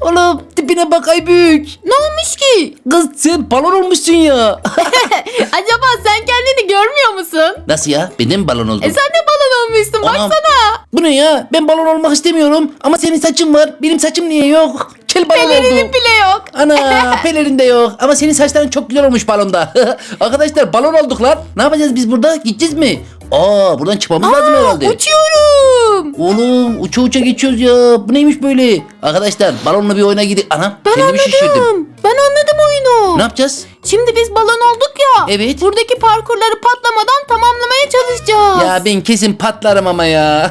Oğlum tipine bak ay büyük. Ne olmuş ki? Kız sen balon olmuşsun ya. Acaba sen kendini görmüyor musun? Nasıl ya? Benim balon oldum? E sen de balon olmuşsun Anam. baksana. Bu ne ya? Ben balon olmak istemiyorum. Ama senin saçın var. Benim saçım niye yok? Kel balon Pelerinin oldu. bile yok. Ana pelerin de yok. Ama senin saçların çok güzel olmuş balonda. Arkadaşlar balon olduk lan. Ne yapacağız biz burada? Gideceğiz mi? Aa buradan çıkmamız lazım herhalde. Uçuyorum. Oğlum uça uça geçiyoruz ya. Bu neymiş böyle? Arkadaşlar balonla bir oyuna gidelim. Anam Ben kendimi şişirdim. anladım. Ben anladım oyunu. Ne yapacağız? Şimdi biz balon olduk ya. Evet. Buradaki parkurları patlamadan tamamlamaya çalışacağız. Ya ben kesin patlarım ama ya.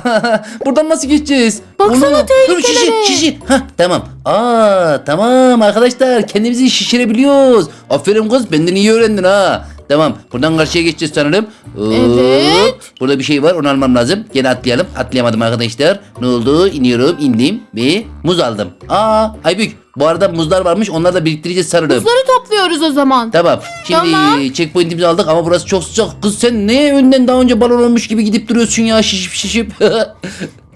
Buradan nasıl geçeceğiz? Baksana Oğlum, Dur şişir tehlikelere. şişir. Hah tamam. Aa tamam arkadaşlar kendimizi şişirebiliyoruz. Aferin kız benden iyi öğrendin ha. Tamam buradan karşıya geçeceğiz sanırım. Hop, Evet. Burada bir şey var onu almam lazım. Gene atlayalım. Atlayamadım arkadaşlar. Ne oldu? İniyorum indim ve muz aldım. Aa Aybük bu arada muzlar varmış onları da biriktireceğiz sanırım. Buzları topluyoruz o zaman. Tamam. Şimdi Tamam. checkpoint'imizi aldık ama burası çok sıcak. Kız sen ne önden daha önce balon olmuş gibi gidip duruyorsun ya şişip şişip.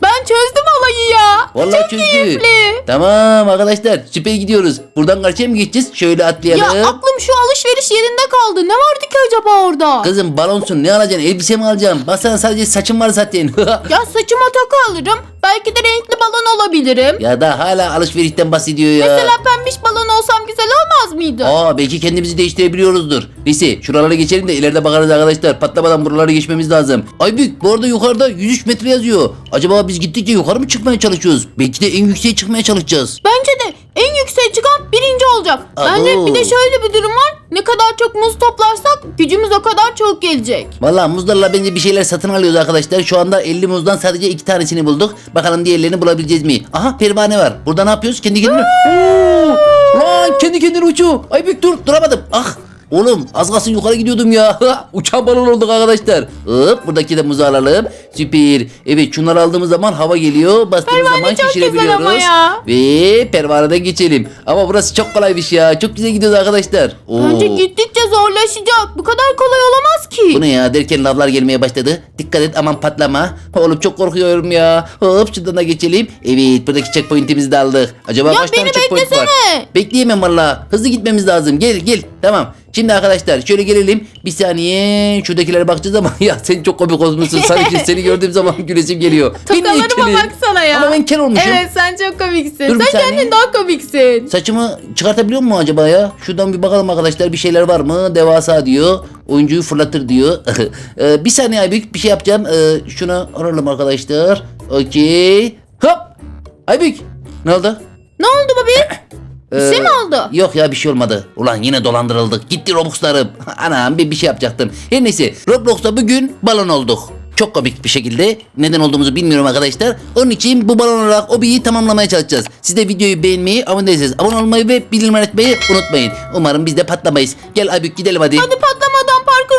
Ben çözdüm olayı ya. Vallahi Çok çözdü. keyifli. Tamam arkadaşlar süper gidiyoruz. Buradan karşıya mı geçeceğiz? Şöyle atlayalım. Ya aklım şu alışveriş yerinde kaldı. Ne vardı ki acaba orada? Kızım balonsun ne alacaksın? Elbise mi alacaksın? Baksana sadece saçın var zaten. Ya saçıma takı alırım. Belki de renkli balon olabilirim. ya da hala alışverişten bahsediyor ya. Mesela pembiş balon olsam güzel olmaz mıydı? Aa belki kendimizi değiştirebiliyoruzdur. Neyse şuralara geçelim de ileride bakarız arkadaşlar. Patlamadan buraları geçmemiz lazım. Ay büyük bu arada yukarıda 103 metre yazıyor. Acaba biz gittikçe yukarı mı çıkmaya çalışıyoruz? Belki de en yükseğe çıkmaya çalışacağız. Bence de en yükseğe çıkan birinci olacak. Bence Abo. bir de şöyle bir durum var. Ne kadar çok muz toplarsak gücümüz o kadar çok gelecek. Vallahi muzlarla bence bir şeyler satın alıyoruz arkadaşlar. Şu anda 50 muzdan sadece 2 tanesini bulduk. Bakalım diğerlerini bulabileceğiz mi? Aha pervane var. Burada ne yapıyoruz? Kendi kendine... Oo! Lan kendi kendine uçuyor. Ay büyük dur duramadım. Ah Oğlum az kalsın yukarı gidiyordum ya. Uçan balon olduk arkadaşlar. Hop buradaki de muzu alalım. Süper. Evet şunları aldığımız zaman hava geliyor. Bastığımız Pervane zaman çok güzel şişirebiliyoruz. ama ya. Ve pervaneden geçelim. Ama burası çok kolaymış ya. Çok güzel gidiyoruz arkadaşlar. Oo. Bence gittikçe zorlaşacak. Bu kadar kolay olamaz ki. Bu ne ya derken lavlar gelmeye başladı. Dikkat et aman patlama. Oğlum çok korkuyorum ya. Hop şuradan da geçelim. Evet buradaki checkpoint'imizi de aldık. Acaba Ya kaç tane beni checkpoint var? beklesene. Bekleyemem valla. Hızlı gitmemiz lazım. Gel gel. Tamam. Şimdi arkadaşlar şöyle gelelim. Bir saniye şuradakilere bakacağız ama ya sen çok komik olmuşsun. Sanki seni gördüğüm zaman gülesim geliyor. Tokalarıma baksana ya. Ama ben kel olmuşum. Evet sen çok komiksin. Dur sen kendin daha komiksin. Saçımı çıkartabiliyor mu acaba ya? Şuradan bir bakalım arkadaşlar bir şeyler var mı? Devasa diyor. Oyuncuyu fırlatır diyor. Ee, bir saniye Aybük bir şey yapacağım. Ee, şunu alalım arkadaşlar. Okey. Hop. Aybük. Ne oldu? Ne oldu babi? Bir şey Ee, mi oldu? Yok ya bir şey olmadı. Ulan yine dolandırıldık. Gitti Robux'larım. Anam bir, bir şey yapacaktım. Her neyse Roblox'ta bugün balon olduk. Çok komik bir şekilde. Neden olduğumuzu bilmiyorum arkadaşlar. Onun için bu balon olarak obiyi tamamlamaya çalışacağız. Siz de videoyu beğenmeyi, abone değilseniz abone olmayı ve bildirim etmeyi unutmayın. Umarım biz de patlamayız. Gel Aybük gidelim hadi. Hadi parkuru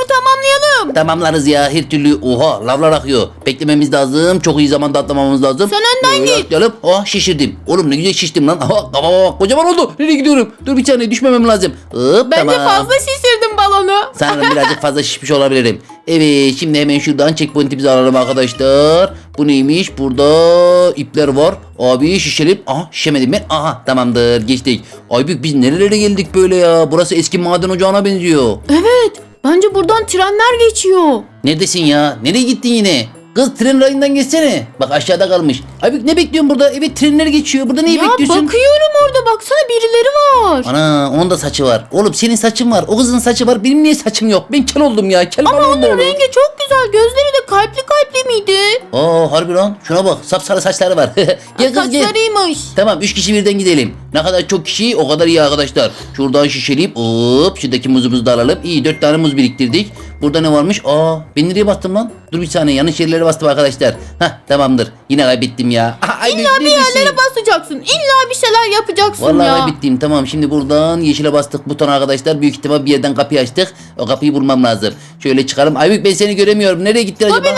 tamamlayalım. Tamamlarız ya her türlü. Oha lavlar akıyor. Beklememiz lazım. Çok iyi zamanda atlamamız lazım. Sen önden Böyle git. Atlayalım. Oh şişirdim. Oğlum ne güzel şiştim lan. Aha kafama bak kocaman oldu. Nereye gidiyorum? Dur bir saniye düşmemem lazım. Hop Bence tamam. fazla şişirdim balonu. Sanırım birazcık fazla şişmiş olabilirim. Evet şimdi hemen şuradan checkpoint'imizi alalım arkadaşlar. Bu neymiş? Burada ipler var. Abi şişelim. Aha şişemedim ben. Aha tamamdır geçtik. Aybük biz nerelere geldik böyle ya? Burası eski maden ocağına benziyor. Evet. Bence buradan trenler geçiyor. Neredesin ya? Nereye gittin yine? Kız tren rayından geçsene. Bak aşağıda kalmış. Aybük ne bekliyorsun burada? Evet trenler geçiyor. Burada neyi ya bekliyorsun? bakıyorum orada baksana birileri var. Ana onun da saçı var. Oğlum senin saçın var. O kızın saçı var. Benim niye saçım yok? Ben kel oldum ya. Kel Ama onun olur? rengi çok güzel. Gözleri de kalpli kalpli miydi? Aa harbi lan. Şuna bak. Sapsarı saçları var. gel kız gel. Saçlarıymış. Tamam 3 kişi birden gidelim. Ne kadar çok kişi o kadar iyi arkadaşlar. Şuradan şişeleyip hop şuradaki muzumuzu da alalım. İyi 4 tane muz biriktirdik. Burada ne varmış? Aa ben nereye bastım lan? Dur bir saniye yanlış yerlere bastım arkadaşlar. Hah tamamdır. Yine kaybettim ya. Ay, İlla bir neredesin? yerlere basacaksın. İlla bir şeyler yapacaksın Vallahi ya. kaybettim. Tamam şimdi buradan yeşile bastık buton arkadaşlar. Büyük ihtimal bir yerden kapıyı açtık. O kapıyı bulmam lazım. Şöyle çıkalım. Aybük ben seni göremiyorum. Nereye gittin acaba? Abi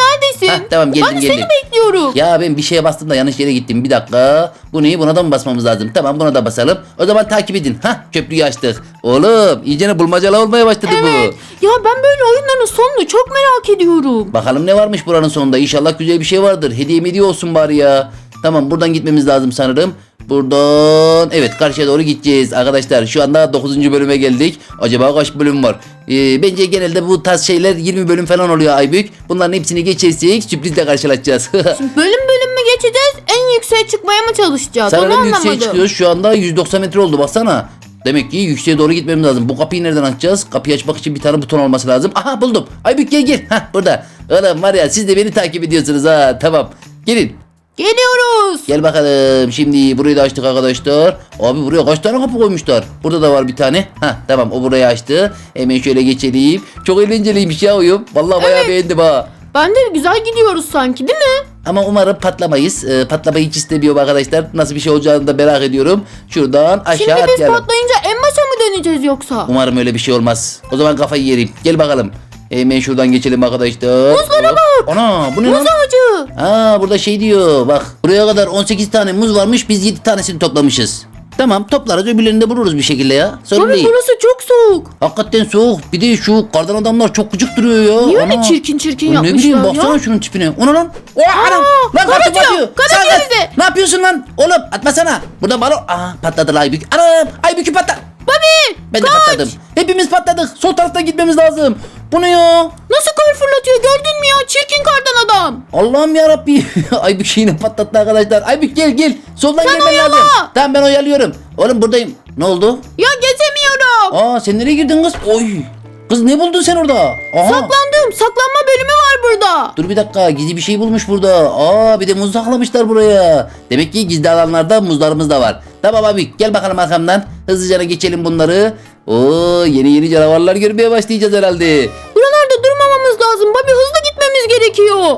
neredesin? Hah, tamam geldim de geldim. seni bekliyorum. Ya ben bir şeye bastım da yanlış yere gittim. Bir dakika. Bu neyi? Buna da mı basmamız lazım? Tamam buna da basalım. O zaman takip edin. Hah köprüyü açtık. Oğlum iyicene bulmacalı olmaya başladı Evet. bu. Ya ben böyle oyunların sonunu çok merak ediyorum. Bakalım ne varmış buranın sonunda. İnşallah güzel bir şey vardır. Hediye hediye olsun bari ya. Tamam buradan gitmemiz lazım sanırım. Buradan evet karşıya doğru gideceğiz arkadaşlar. Şu anda 9. bölüme geldik. Acaba kaç bölüm var? Ee, bence genelde bu tarz şeyler 20 bölüm falan oluyor Aybük. Bunların hepsini geçersek sürprizle karşılaşacağız. Bölüm bölüm mü geçeceğiz? En yükseğe çıkmaya mı çalışacağız? Onu Sanırım anlamadım. yükseğe çıkıyoruz. Şu anda 190 metre oldu baksana. Demek ki yükseğe doğru gitmemiz lazım. Bu kapıyı nereden açacağız? Kapıyı açmak için bir tane buton olması lazım. Aha buldum. Aybük gel gel. Hah burada. Oğlum var ya siz de beni takip ediyorsunuz ha. Tamam. Gelin. Geliyoruz. Gel bakalım. Şimdi burayı da açtık arkadaşlar. Abi buraya kaç tane kapı koymuşlar? Burada da var bir tane. Ha tamam o burayı açtı. Hemen şöyle geçelim. Çok eğlenceliymiş ya oyun. Vallahi bayağı Evet. beğendim ha. Ben de güzel gidiyoruz sanki değil mi? Ama umarım patlamayız. Ee, patlamayı hiç istemiyorum arkadaşlar. Nasıl bir şey olacağını da merak ediyorum. Şuradan aşağı Şimdi biz atlayalım. patlayınca en başa mı döneceğiz yoksa? Umarım öyle bir şey olmaz. O zaman kafayı yerim. Gel bakalım. Hemen şuradan geçelim arkadaşlar. Muzlara bak. Ana bu ne lan? Muz ağacı. Aa burada şey diyor. Bak buraya kadar 18 tane muz varmış. Biz 7 tanesini toplamışız. Tamam toplarız öbürlerini de buluruz bir şekilde ya. Sorun Abi değil. burası çok soğuk. Hakikaten soğuk. Bir de şu kardan adamlar çok gıcık duruyor ya. Niye öyle Ana. çirkin çirkin Ya Ne yapmışlar bileyim ya? baksana şunun tipine. O ne lan? O anam. Lan kar kartopu atıyor, atıyor. kar Sağ atıyor ol. bize. Ne yapıyorsun lan? Oğlum atmasana. Burada balo. Aa patladı lan Aybük. Anam Aybük'ü patlat. Babi Ben de kaç. patladım. Hepimiz patladık. Sol taraftan gitmemiz lazım. Bu ne ya? Nasıl kar fırlatıyor gördün mü ya? Çirkin kardan adam. Allah'ım ya Rabbi. Aybük yine patlattı arkadaşlar. Aybük gel gel. Soldan Sen gelmen oyala. lazım. Tamam ben oyalıyorum. Oğlum buradayım. Ne oldu? Ya gezemiyorum. Aa sen nereye girdin kız? Oy. Kız ne buldun sen orada? Aha. Saklandım. Saklanma bölümü var burada. Dur bir dakika gizli bir şey bulmuş burada. Aa bir de muz saklamışlar buraya. Demek ki gizli alanlarda muzlarımız da var. Tamam abi gel bakalım arkamdan. Hızlıca geçelim bunları. Oo yeni yeni canavarlar görmeye başlayacağız herhalde. Buralarda durmamamız lazım. Babi hızlı gitmemiz gerekiyor.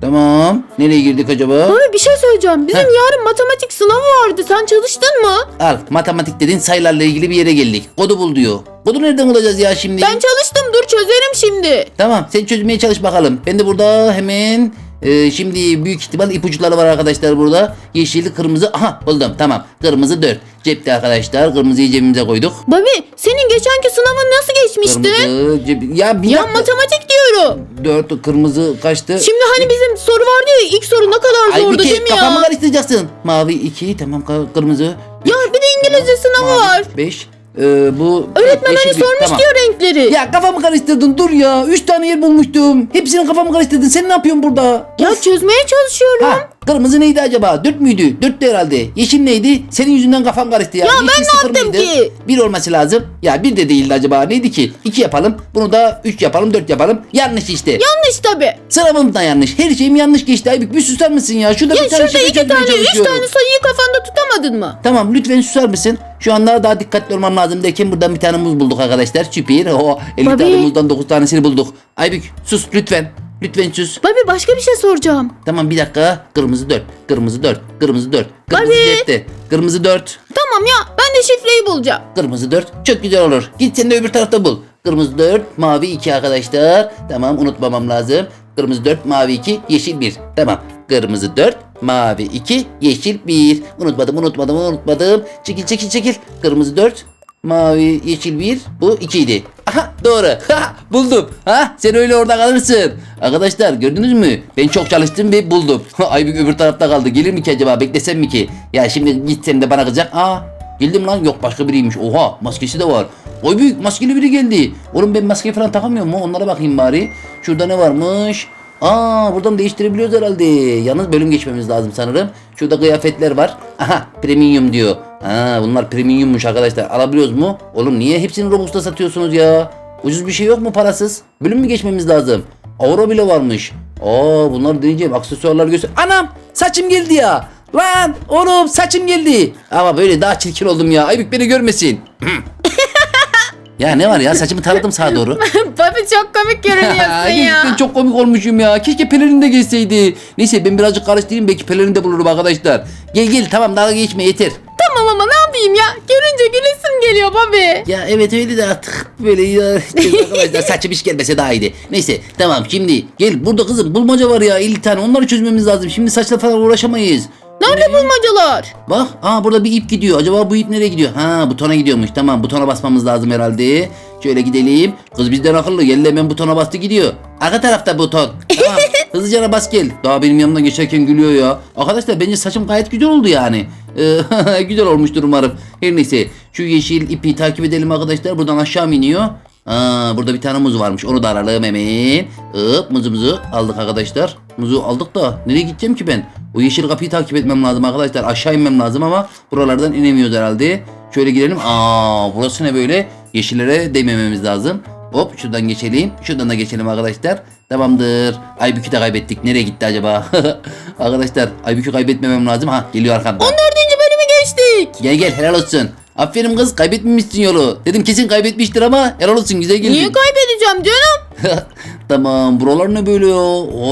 Tamam. Nereye girdik acaba? Babi bir şey söyleyeceğim. Bizim Heh. yarın matematik sınavı vardı. Sen çalıştın mı? Al matematik dedin sayılarla ilgili bir yere geldik. Kodu bul diyor. Kodu nereden bulacağız ya şimdi? Ben çalıştım. Dur çözerim şimdi. Tamam sen çözmeye çalış bakalım. Ben de burada hemen e, şimdi büyük ihtimal ipuçları var arkadaşlar burada. Yeşil, kırmızı. Aha buldum tamam. Kırmızı 4. Cepte arkadaşlar. Kırmızıyı cebimize koyduk. Babi senin geçenki sınavın nasıl geçmişti? Kırmızı cebi... Ya bir Ya dakika. matematik diyorum. 4 kırmızı kaçtı? Şimdi hani bizim soru vardı ya ilk soru ne kadar Ay zordu bir değil mi kafamı ya? karıştıracaksın. Mavi 2 tamam ka- kırmızı. Ya bir de İngilizce sınavı var. 5. Ee, bu Öğretmen yeşil hani bir. sormuş Tamam. diyor renkleri. Ya, Ya kafamı karıştırdın dur ya. 3 tane yer bulmuştum. Hepsini kafamı karıştırdın. Sen ne yapıyorsun burada? Of. çözmeye çalışıyorum. Ha, kırmızı neydi acaba? Dört müydü? Dörttü herhalde. Yeşil neydi? Senin yüzünden kafam karıştı ya. Ya Yeşil ben ne sıfır yaptım mıydı? ki? Bir olması lazım. Ya bir de değildi acaba. Neydi ki? İki yapalım. Bunu da üç yapalım, dört yapalım. Yanlış işte. Yanlış tabi. Sınavım da yanlış. Her şeyim yanlış geçti. Aybük bir susar mısın ya? Şurada Ya bir tane şurada şey iki çözmeye tane, üç çalışıyorum. tane sayıyı kafanda tutamadın mı? Tamam lütfen susar mısın? Şu anda daha dikkatli olmam lazım derken buradan bir tane muz bulduk arkadaşlar. Süper. O 50 Babi. tane muzdan 9 tanesini bulduk. Aybük sus lütfen. Lütfen sus. Babi başka bir şey soracağım. Tamam bir dakika. Kırmızı 4. Kırmızı 4. Kırmızı 4. Kırmızı Babi. cepte. Kırmızı 4. Tamam ya ben de şifreyi bulacağım. Kırmızı 4. Çok güzel olur. Git sen de öbür tarafta bul. Kırmızı 4. Mavi 2 arkadaşlar. Tamam unutmamam lazım. Kırmızı 4. Mavi 2. Yeşil 1. Tamam. Kırmızı 4. Mavi 2. Yeşil 1. Unutmadım unutmadım unutmadım. Çekil çekil çekil. Kırmızı 4. Mavi yeşil 1. Bu 2 idi. Aha doğru. Ha, buldum. Ha sen öyle orada kalırsın. Arkadaşlar gördünüz mü? Ben çok çalıştım ve buldum. Aybük öbür tarafta kaldı. Gelir mi ki acaba? Beklesem mi ki? Ya şimdi gitsem de bana kızacak. Aa Geldim lan yok başka biriymiş. Oha maskesi de var. Oy büyük maskeli biri geldi. Oğlum ben maske falan takamıyorum mu? Onlara bakayım bari. Şurada ne varmış? Aa buradan değiştirebiliyoruz herhalde. Yalnız bölüm geçmemiz lazım sanırım. Şurada kıyafetler var. Aha premium diyor. Ha bunlar premiummuş arkadaşlar. Alabiliyoruz mu? Oğlum niye hepsini Robux'ta satıyorsunuz ya? Ucuz bir şey yok mu parasız? Bölüm mü geçmemiz lazım? Avro bile varmış. Aa bunlar deneyeceğim. Aksesuarlar göster. Anam saçım geldi ya. Lan oğlum saçım geldi. Ama böyle daha çirkin oldum ya. Aybük beni görmesin. ya ne var ya saçımı taradım sağa doğru. Babi çok komik görünüyorsun Gerçekten çok komik olmuşum ya. Keşke pelerin de geçseydi. Neyse ben birazcık karıştırayım belki pelerin de bulurum arkadaşlar. Gel gel tamam dalga geçme yeter. Tamam ama ne yapayım ya? Görünce gülesim geliyor Babi. Ya evet öyle de artık böyle ya. arkadaşlar saçım hiç gelmese daha iyiydi. Neyse tamam şimdi gel burada kızım bulmaca var ya 50 tane onları çözmemiz lazım. Şimdi saçla falan uğraşamayız. Nerede bulmacalar? Bak aa burada bir ip gidiyor. Acaba bu ip nereye gidiyor? Ha butona gidiyormuş. Tamam butona basmamız lazım herhalde. Şöyle gidelim. Kız bizden akıllı. Geldi hemen butona bastı gidiyor. Arka tarafta buton. Tamam. Hızlıca bas gel. Daha benim yanımdan geçerken gülüyor ya. Arkadaşlar bence saçım gayet güzel oldu yani. Ee, güzel olmuştur umarım. Her neyse. Şu yeşil ipi takip edelim arkadaşlar. Buradan aşağı iniyor? Aa, burada bir tane muz varmış. Onu da aralım hemen. Hop muzumuzu aldık arkadaşlar. Muzu aldık da nereye gideceğim ki ben? O yeşil kapıyı takip etmem lazım arkadaşlar. Aşağı inmem lazım ama buralardan inemiyoruz herhalde. Şöyle gidelim. Aa burası ne böyle? Yeşillere değmememiz lazım. Hop şuradan geçelim. Şuradan da geçelim arkadaşlar. Tamamdır. Aybükü de kaybettik. Nereye gitti acaba? arkadaşlar Aybükü kaybetmemem lazım. Ha geliyor arkamdan. 14. bölümü geçtik. Gel gel helal olsun. Aferin kız kaybetmemişsin yolu. Dedim kesin kaybetmiştir ama helal olsun güzel geldin. Niye kaybedeceğim canım? tamam buralar ne böyle ya?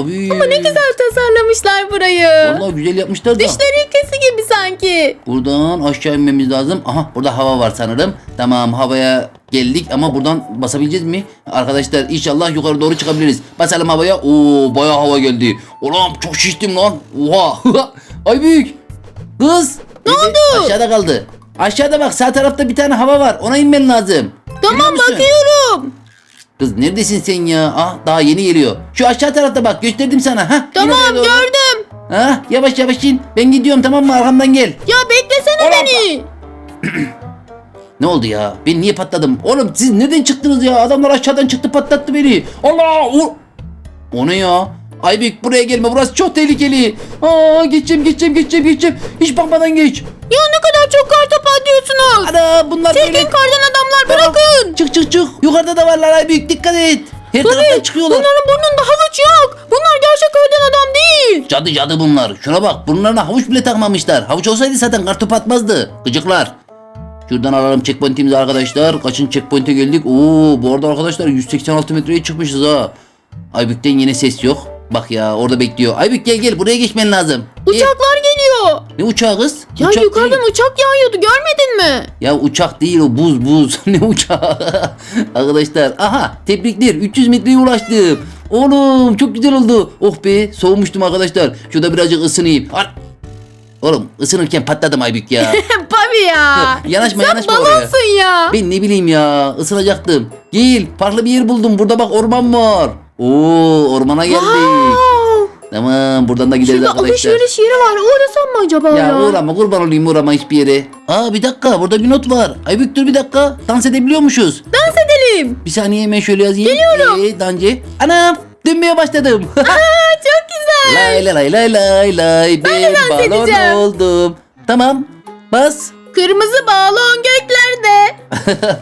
Abi. Ama ne güzel tasarlamışlar burayı. Vallahi güzel yapmışlar da. Dişler ülkesi gibi sanki. Buradan aşağı inmemiz lazım. Aha burada hava var sanırım. Tamam havaya geldik ama buradan basabileceğiz mi? Arkadaşlar inşallah yukarı doğru çıkabiliriz. Basalım havaya. Oo bayağı hava geldi. Ulan çok şiştim lan. Oha. Ay büyük. Kız. Ne oldu? Aşağıda kaldı. Aşağıda bak sağ tarafta bir tane hava var. Ona inmen lazım. Tamam bakıyorum. Kız neredesin sen ya? Ah daha yeni geliyor. Şu aşağı tarafta bak gösterdim sana. Ha. Tamam gördüm. Ha yavaş yavaş in. Ben gidiyorum tamam mı? Arkamdan gel. Ya beklesene beni. Ne oldu ya? Ben niye patladım? Oğlum siz nereden çıktınız ya? Adamlar aşağıdan çıktı patlattı beni. Allah! O, o ne ya? Aybük buraya gelme burası çok tehlikeli. Aa geçeceğim geçeceğim geçeceğim geçeceğim. Hiç bakmadan geç. Ya ne kadar çok kar topu atıyorsunuz. Ana bunlar Çirkin böyle. kardan adamlar Tamam. bırakın. Çık çık çık. Yukarıda da varlar Aybük dikkat et. Her taraftan çıkıyorlar. Bunların burnunda havuç yok. Bunlar gerçek kardan adam değil. Cadı cadı bunlar. Şuna bak burunlarına havuç bile takmamışlar. Havuç olsaydı zaten kartopu atmazdı. Gıcıklar. Şuradan alalım checkpoint'imizi arkadaşlar. Kaçın checkpoint'e geldik? Oo bu arada arkadaşlar 186 metreye çıkmışız ha. Aybük'ten yine ses yok. Bak ya orada bekliyor. Aybük gel gel buraya geçmen lazım. Gel. Uçaklar Ne uçağı kız? Ya Uçak yukarıdan değil. uçak yağıyordu görmedin mi? Ya uçak değil o buz buz. ne uçağı? arkadaşlar aha tebrikler 300 metreye ulaştım. Oğlum çok güzel oldu. Oh be soğumuştum arkadaşlar. Şurada birazcık ısınayım. Al. Oğlum ısınırken patladım Aybük ya. Tabii ya. Yanaşma, Sen yanaşma oraya. balansın ya. Ben ne bileyim ya ısınacaktım. Gel farklı bir yer buldum. Burada bak orman var. Oo ormana geldik. Wow. Tamam buradan da gideriz Şurada arkadaşlar. alışveriş yeri var. Uğrasam mı acaba Ya ya? uğrama kurban olayım uğrama hiçbir yere. Aa bir dakika burada bir not var. Aybük dur bir dakika. Dans edebiliyormuşuz. Dans edelim. Bir saniye hemen şöyle yazayım. Geliyorum. Ee, dancı. Anam dönmeye başladım. Aa, çok güzel. lay lay lay lay lay. Ben, de dans balon edeceğim. oldum. Tamam bas. Kırmızı balon göklerde.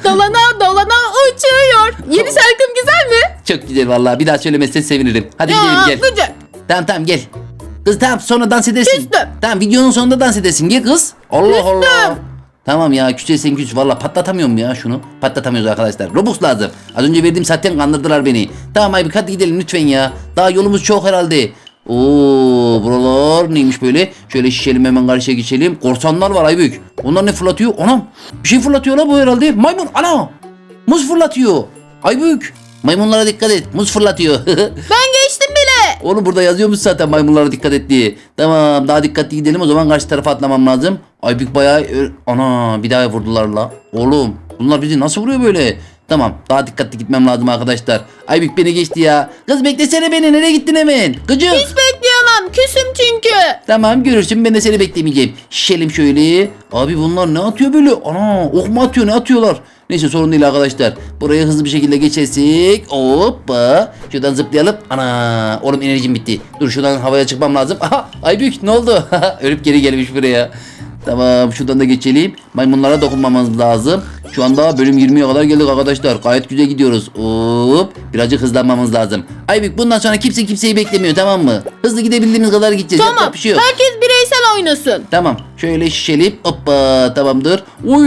dolana dolana uçuyor. Yeni şarkım güzel mi? Çok güzel vallahi. Bir daha söylemezsen sevinirim. Hadi gidelim gel. güzel. Tamam tamam gel. Kız tamam sonra dans edersin. Küstüm. Tamam videonun sonunda dans edersin. Gel kız. Allah. Allah. Tamam ya küçülsen küç. Valla patlatamıyorum ya şunu. Patlatamıyoruz arkadaşlar. Robux lazım. Az önce verdiğim zaten kandırdılar beni. Tamam Aybük hadi gidelim lütfen ya. Daha yolumuz çok herhalde. Oo buralar neymiş böyle? Şöyle şişelim hemen karşıya geçelim. Korsanlar var Aybük. Onlar ne fırlatıyor? Anam bir şey fırlatıyor la bu herhalde. Maymun ana. Muz fırlatıyor. Aybük. Maymunlara dikkat et. Muz fırlatıyor. Ben. Oğlum burada yazıyormuş zaten maymunlara dikkat et. Tamam daha dikkatli gidelim o zaman karşı tarafa atlamam lazım. Aybük bayağı... Ana bir daha vurdular la. Oğlum bunlar bizi nasıl vuruyor böyle? Tamam daha dikkatli gitmem lazım arkadaşlar. Aybük beni geçti ya. Kız beklesene beni nereye gittin hemen? Gıcık. Hiç. Küsüm çünkü. Tamam görürsün ben de seni beklemeyeceğim. Şişelim şöyle. Abi bunlar ne atıyor böyle? Ana ok mu atıyor ne atıyorlar? Neyse sorun değil arkadaşlar. Buraya hızlı bir şekilde geçersek. Hoppa. Şuradan zıplayalım. Ana oğlum enerjim bitti. Dur şuradan havaya çıkmam lazım. Aha Aybük ne oldu? Ölüp geri gelmiş buraya. Tamam şuradan da geçelim. Maymunlara dokunmamamız lazım. Şu anda bölüm 20'ye kadar geldik arkadaşlar. Gayet güzel gidiyoruz. Hop. Birazcık hızlanmamız lazım. Aybük bundan sonra kimse kimseyi beklemiyor tamam mı? Hızlı gidebildiğimiz kadar gideceğiz. Tamam. Bir şey yok. Herkes bireysel oynasın. Tamam. Şöyle şişeleyip hoppa tamamdır. Uy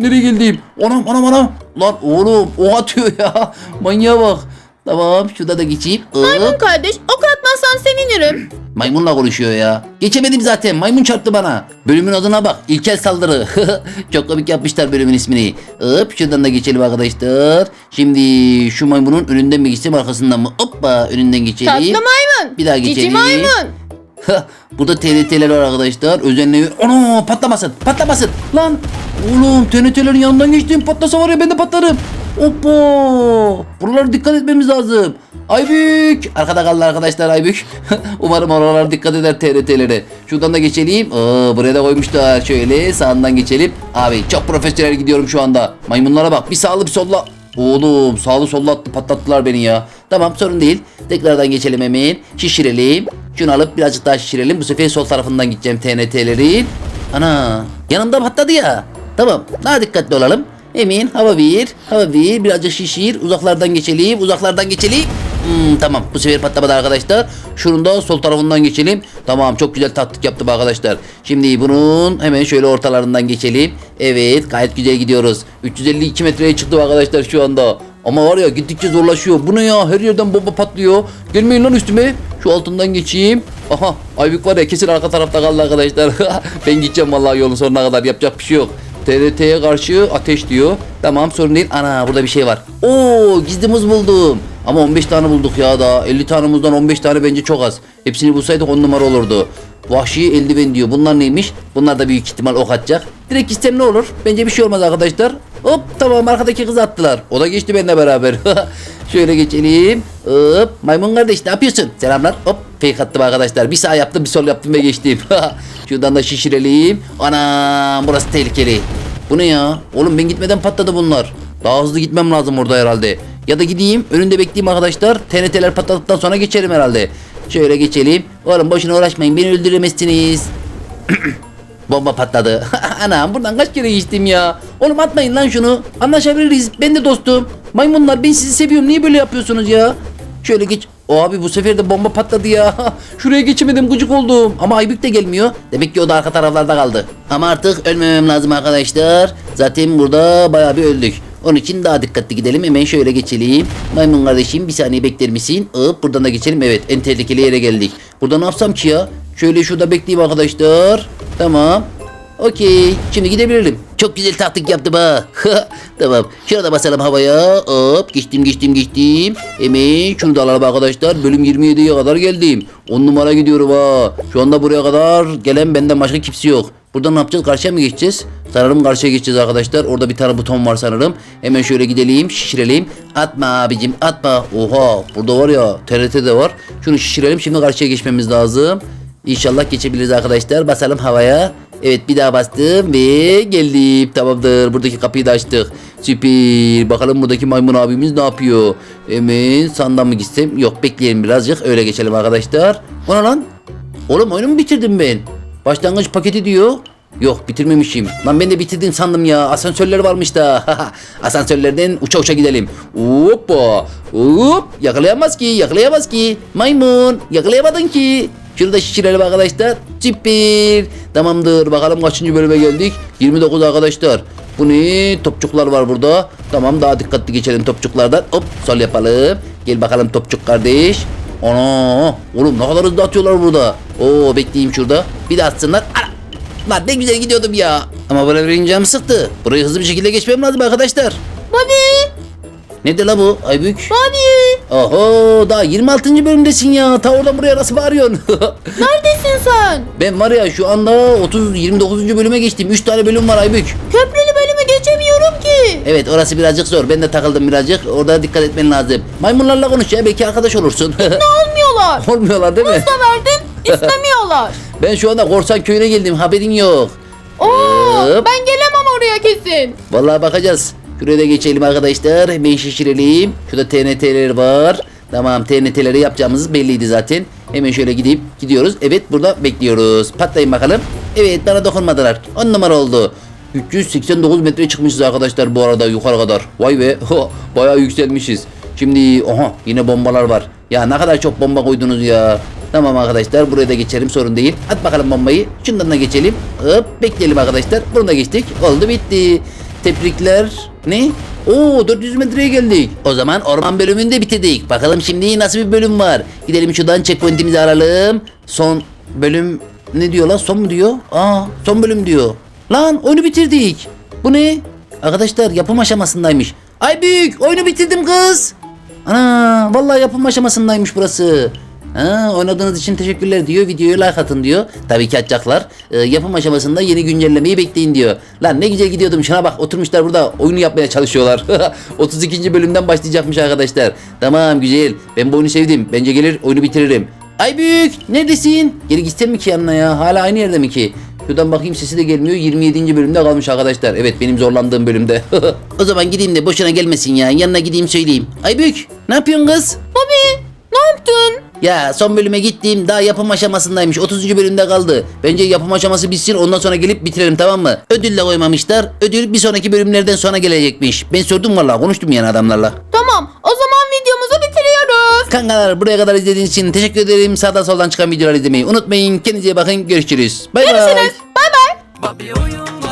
nereye geldim? Anam anam anam. Lan oğlum o atıyor ya. Manyağa bak. Tamam şurada da geçeyim. Maymun kardeş ok atmazsan sevinirim. Maymunla konuşuyor ya. Geçemedim zaten. Maymun çarptı bana. Bölümün adına bak. İlkel saldırı. Çok komik yapmışlar bölümün ismini. Hop şuradan da geçelim arkadaşlar. Şimdi şu maymunun önünden mi geçsem arkasından mı? Hoppa önünden geçelim. Tatlı maymun. Bir daha Cici geçelim. maymun. Burada TNT'ler var arkadaşlar. Özenle... Ana patlamasın. Patlamasın. Lan. Oğlum TNT'lerin yanından geçtiğim patlasa var ya ben de patlarım. Hoppa. Buralara dikkat etmemiz lazım. Aybük. Arkada kaldı arkadaşlar Aybük. Umarım oralara dikkat eder TRT'lere. Şuradan da geçelim. Aa, buraya da koymuşlar. Şöyle sağından geçelim. Abi çok profesyonel gidiyorum şu anda. Maymunlara bak. Bir sağlı bir solla. Oğlum sağlı sollu attı patlattılar beni ya. Tamam sorun değil. Tekrardan geçelim hemen. Şişirelim. Şunu alıp birazcık daha şişirelim. Bu sefer sol tarafından gideceğim TNT'lerin. Ana yanımda patladı ya. Tamam daha dikkatli olalım. Emin hava bir, hava bir, birazcık şişir. Uzaklardan geçelim, uzaklardan geçelim. Hmm, tamam bu sefer patlamadı arkadaşlar. Şunun da sol tarafından geçelim. Tamam çok güzel taktik yaptım arkadaşlar. Şimdi bunun hemen şöyle ortalarından geçelim. Evet gayet güzel gidiyoruz. 352 metreye çıktım arkadaşlar şu anda. Ama var ya gittikçe zorlaşıyor. Bu ne ya her yerden bomba patlıyor. Gelmeyin lan üstüme. Şu altından geçeyim. Aha Aybük var ya kesin arka tarafta kaldı arkadaşlar. ben gideceğim vallahi yolun sonuna kadar yapacak bir şey yok. TRT'ye karşı ateş diyor. Tamam sorun değil. Ana burada bir şey var. Oo gizli muz buldum. Ama 15 tane bulduk ya da 50 tane muzdan 15 tane bence çok az. Hepsini bulsaydık 10 numara olurdu. Vahşi eldiven diyor. Bunlar neymiş? Bunlar da büyük ihtimal ok atacak. Direkt gitsem ne olur? Bence bir şey olmaz arkadaşlar. Hop tamam arkadaki kızı attılar. O da geçti benimle beraber. Şöyle geçelim. Hop maymun kardeş ne yapıyorsun? Selamlar. Hop fake attım arkadaşlar. Bir sağ yaptım bir sol yaptım ve geçtim. Şuradan da şişirelim. Anam burası tehlikeli. Bu ne ya? Oğlum ben gitmeden patladı bunlar. Daha hızlı gitmem lazım orada herhalde. Ya da gideyim önünde bekleyeyim arkadaşlar. TNT'ler patladıktan sonra geçerim herhalde. Şöyle geçelim. Oğlum boşuna uğraşmayın beni öldüremezsiniz. Bomba patladı. Anam buradan kaç kere geçtim ya. Oğlum atmayın lan şunu. Anlaşabiliriz. Ben de dostum. Maymunlar ben sizi seviyorum. Niye böyle yapıyorsunuz ya? Şöyle geç. O abi bu sefer de bomba patladı ya. Şuraya geçemedim gıcık oldum. Ama Aybük de gelmiyor. Demek ki o da arka taraflarda kaldı. Ama artık ölmemem lazım arkadaşlar. Zaten burada bayağı bir öldük. Onun için daha dikkatli gidelim. Hemen şöyle geçelim. Maymun kardeşim bir saniye bekler misin? Hop buradan da geçelim. Evet en tehlikeli yere geldik. Burada ne yapsam ki ya? Şöyle şurada bekleyeyim arkadaşlar. Tamam. Okey. Şimdi gidebilirim. Çok güzel taktik yaptım ha. tamam. Şurada basalım havaya. Hop. Geçtim geçtim geçtim. Hemen şunu da alalım arkadaşlar. Bölüm 27'ye kadar geldim. 10 numara gidiyorum ha. Şu anda buraya kadar gelen benden başka kimse yok. Burada ne yapacağız? Karşıya mı geçeceğiz? Sanırım karşıya geçeceğiz arkadaşlar. Orada bir tane buton var sanırım. Hemen şöyle gidelim. Şişirelim. Atma abicim atma. Oha. Burada var ya TRT de var. Şunu şişirelim. Şimdi karşıya geçmemiz lazım. İnşallah geçebiliriz arkadaşlar. Basalım havaya. Evet bir daha bastım ve geldim. Tamamdır. Buradaki kapıyı da açtık. Süper. Bakalım buradaki maymun abimiz ne yapıyor? Hemen sandan mı gitsem? Yok bekleyelim birazcık. Öyle geçelim arkadaşlar. O ne lan? Oğlum oyunu mu bitirdim ben? Başlangıç paketi diyor. Yok bitirmemişim. Lan ben de bitirdim sandım ya. Asansörler varmış da. Asansörlerden uça uça gidelim. Hoppa. Hop. Yakalayamaz ki. Yakalayamaz ki. Maymun. Yakalayamadın ki. Şurada şişirelim arkadaşlar. Süper. Tamamdır. Bakalım kaçıncı bölüme geldik. 29 arkadaşlar. Bu ne? Topçuklar var burada. Tamam daha dikkatli geçelim topçuklardan. Hop sol yapalım. Gel bakalım topçuk kardeş. Ana oğlum ne kadar hızlı atıyorlar burada. Oo bekleyeyim şurada. Bir de atsınlar. Ana! Lan ne güzel gidiyordum ya. Ama böyle benim canım sıktı. Burayı hızlı bir şekilde geçmem lazım arkadaşlar. Bobby! Nedir la bu Aybük? Bobby! Oho daha 26. bölümdesin ya. Ta oradan buraya nasıl bağırıyorsun? Neredesin sen? ben var ya şu anda 30 29. bölüme geçtim. 3 tane bölüm var Aybük. Köprülü bölümü geçemiyorum ki. Evet orası birazcık zor. Ben de takıldım birazcık. Orada dikkat etmen lazım. Maymunlarla konuş ya belki arkadaş olursun. Olmuyorlar. Olmuyorlar değil mi? Da verdim. istemiyorlar. Ben şu anda korsan köyüne geldim haberin yok. Oo, Hop. ben gelemem oraya kesin. Vallahi bakacağız. Şuraya da geçelim arkadaşlar. Hemen şişirelim. Şurada TNT'ler var. Tamam TNT'leri yapacağımız belliydi zaten. Hemen şöyle gidip gidiyoruz. Evet burada bekliyoruz. Patlayın bakalım. Evet bana dokunmadılar. 10 numara oldu. 389 metre çıkmışız arkadaşlar bu arada yukarı kadar. Vay be. Bayağı yükselmişiz. Şimdi oha yine bombalar var. Ya ne kadar çok bomba koydunuz ya. Tamam arkadaşlar buraya da geçelim sorun değil. At bakalım bombayı. Şundan da geçelim. Hop bekleyelim arkadaşlar. Bunu da geçtik. Oldu bitti. Tebrikler. Ne? Oo 400 metreye geldik. O zaman orman bölümünde bitirdik. Bakalım şimdi nasıl bir bölüm var. Gidelim şuradan checkpoint'imizi aralım. Son bölüm ne diyor lan? Son mu diyor? Aa son bölüm diyor. Lan oyunu bitirdik. Bu ne? Arkadaşlar yapım aşamasındaymış. Ay büyük oyunu bitirdim kız. Ana vallahi yapım aşamasındaymış burası. Ha, oynadığınız için teşekkürler diyor. Videoya like atın diyor. Tabii ki atacaklar. Ee, yapım aşamasında yeni güncellemeyi bekleyin diyor. Lan ne güzel gidiyordum. Şuna bak oturmuşlar burada oyunu yapmaya çalışıyorlar. 32. bölümden başlayacakmış arkadaşlar. Tamam güzel. Ben bu oyunu sevdim. Bence gelir oyunu bitiririm. Ay büyük neredesin? Geri gitsem mi ki yanına ya? Hala aynı yerde mi ki? Şuradan bakayım sesi de gelmiyor. 27. bölümde kalmış arkadaşlar. Evet benim zorlandığım bölümde. o zaman gideyim de boşuna gelmesin ya. Yanına gideyim söyleyeyim. Ay büyük ne yapıyorsun kız? Bobby? Ya son bölüme gittim daha yapım aşamasındaymış 30. bölümde kaldı. Bence yapım aşaması bitsin ondan sonra gelip bitirelim tamam mı? Ödül de koymamışlar. Ödül bir sonraki bölümlerden sonra gelecekmiş. Ben sordum valla konuştum yani adamlarla. Tamam o zaman videomuzu bitiriyoruz. Kankalar buraya kadar izlediğiniz için teşekkür ederim. Sağdan soldan çıkan videoları izlemeyi unutmayın. Kendinize bakın görüşürüz. Bay bay. Görüşürüz. Bay bay.